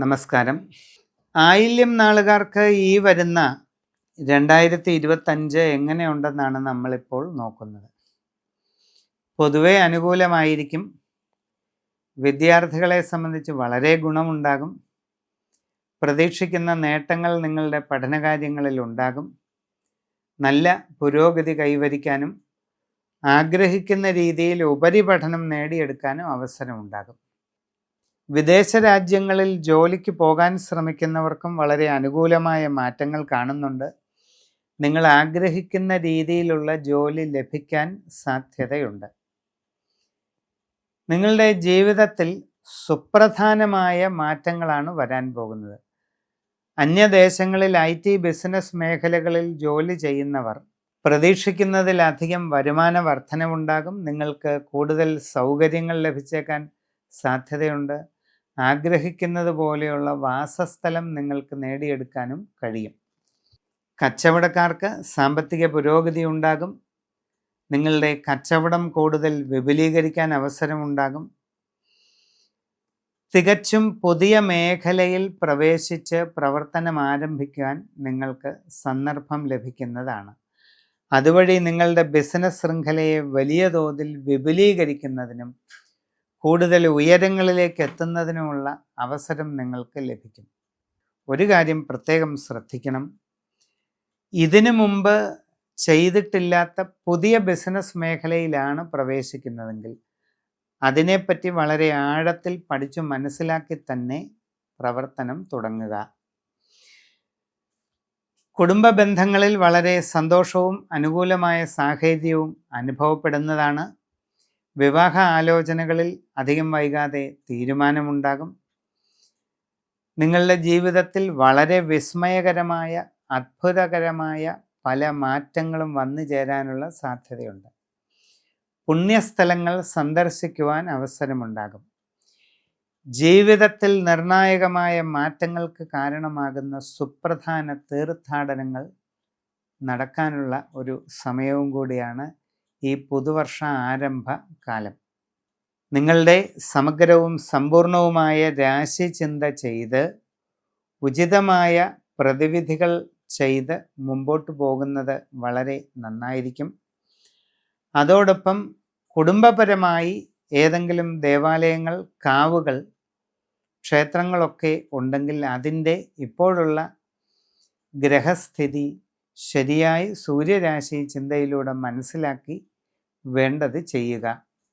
നമസ്കാരം. ആയില്യം നാളുകാർക്ക് ഈ വരുന്ന രണ്ടായിരത്തി ഇരുപത്തഞ്ച് എങ്ങനെയുണ്ടെന്നാണ് നമ്മളിപ്പോൾ നോക്കുന്നത്. പൊതുവെ അനുകൂലമായിരിക്കും. വിദ്യാർത്ഥികളെ സംബന്ധിച്ച് വളരെ ഗുണമുണ്ടാകും. പ്രതീക്ഷിക്കുന്ന നേട്ടങ്ങൾ നിങ്ങളുടെ പഠനകാര്യങ്ങളിൽ ഉണ്ടാകും. നല്ല പുരോഗതി കൈവരിക്കാനും ആഗ്രഹിക്കുന്ന രീതിയിൽ ഉപരിപഠനം നേടിയെടുക്കാനും അവസരമുണ്ടാകും. വിദേശ രാജ്യങ്ങളിൽ ജോലിക്ക് പോകാൻ ശ്രമിക്കുന്നവർക്കും വളരെ അനുകൂലമായ മാറ്റങ്ങൾ കാണുന്നുണ്ട്. നിങ്ങൾ ആഗ്രഹിക്കുന്ന രീതിയിലുള്ള ജോലി ലഭിക്കാൻ സാധ്യതയുണ്ട്. നിങ്ങളുടെ ജീവിതത്തിൽ സുപ്രധാനമായ മാറ്റങ്ങളാണ് വരാൻ പോകുന്നത്. അന്യദേശങ്ങളിൽ ഐ ടി ബിസിനസ് മേഖലകളിൽ ജോലി ചെയ്യുന്നവർ പ്രതീക്ഷിക്കുന്നതിലധികം വരുമാന വർധനവുണ്ടാകും. നിങ്ങൾക്ക് കൂടുതൽ സൗകര്യങ്ങൾ ലഭിച്ചേക്കാൻ സാധ്യതയുണ്ട്. ആഗ്രഹിക്കുന്നത് പോലെയുള്ള വാസസ്ഥലം നിങ്ങൾക്ക് നേടിയെടുക്കാനും കഴിയും. കച്ചവടക്കാർക്ക് സാമ്പത്തിക പുരോഗതി ഉണ്ടാകും. നിങ്ങളുടെ കച്ചവടം കൂടുതൽ വിപുലീകരിക്കാൻ അവസരമുണ്ടാകും തികച്ചും പുതിയ മേഖലയിൽ പ്രവേശിച്ച് പ്രവർത്തനം ആരംഭിക്കാൻ നിങ്ങൾക്ക് സന്ദർഭം ലഭിക്കുന്നതാണ്. അതുവഴി നിങ്ങളുടെ ബിസിനസ് ശൃംഖലയെ വലിയ തോതിൽ വിപുലീകരിക്കുന്നതിനും കൂടുതൽ ഉയരങ്ങളിലേക്ക് എത്തുന്നതിനുമുള്ള അവസരം നിങ്ങൾക്ക് ലഭിക്കും. ഒരു കാര്യം പ്രത്യേകം ശ്രദ്ധിക്കണം. ഇതിനു മുമ്പ് ചെയ്തിട്ടില്ലാത്ത പുതിയ ബിസിനസ് മേഖലയിലാണ് പ്രവേശിക്കുന്നതെങ്കിൽ അതിനെപ്പറ്റി വളരെ ആഴത്തിൽ പഠിച്ചു മനസ്സിലാക്കി തന്നെ പ്രവർത്തനം തുടങ്ങുക. കുടുംബ ബന്ധങ്ങളിൽ വളരെ സന്തോഷവും അനുകൂലമായ സാഹചര്യവും അനുഭവപ്പെടുന്നതാണ് വിവാഹ ആലോചനകളിൽ അധികം വൈകാതെ തീരുമാനമുണ്ടാകും. നിങ്ങളുടെ ജീവിതത്തിൽ വളരെ വിസ്മയകരമായ അത്ഭുതകരമായ പല മാറ്റങ്ങളും വന്നു ചേരാനുള്ള സാധ്യതയുണ്ട്. പുണ്യസ്ഥലങ്ങൾ സന്ദർശിക്കുവാൻ അവസരമുണ്ടാകും. ജീവിതത്തിൽ നിർണായകമായ മാറ്റങ്ങൾക്ക് കാരണമാകുന്ന സുപ്രധാന തീർത്ഥാടനങ്ങൾ നടക്കാനുള്ള ഒരു സമയവും കൂടിയാണ് ഈ പുതുവർഷ ആരംഭ കാലം നിങ്ങളുടെ സമഗ്രവും സമ്പൂർണവുമായ രാശി ചിന്ത ചെയ്ത് ഉചിതമായ പ്രതിവിധികൾ ചെയ്ത് മുമ്പോട്ട് പോകുന്നത് വളരെ നന്നായിരിക്കും. അതോടൊപ്പം കുടുംബപരമായി ഏതെങ്കിലും ദേവാലയങ്ങൾ കാവുകൾ ക്ഷേത്രങ്ങളൊക്കെ ഉണ്ടെങ്കിൽ അതിന്റെ ഇപ്പോഴുള്ള ഗ്രഹസ്ഥിതി ശരിയായി സൂര്യരാശി ചിന്തയിലൂടെ മനസ്സിലാക്കി വേണ്ടത് ചെയ്യുക.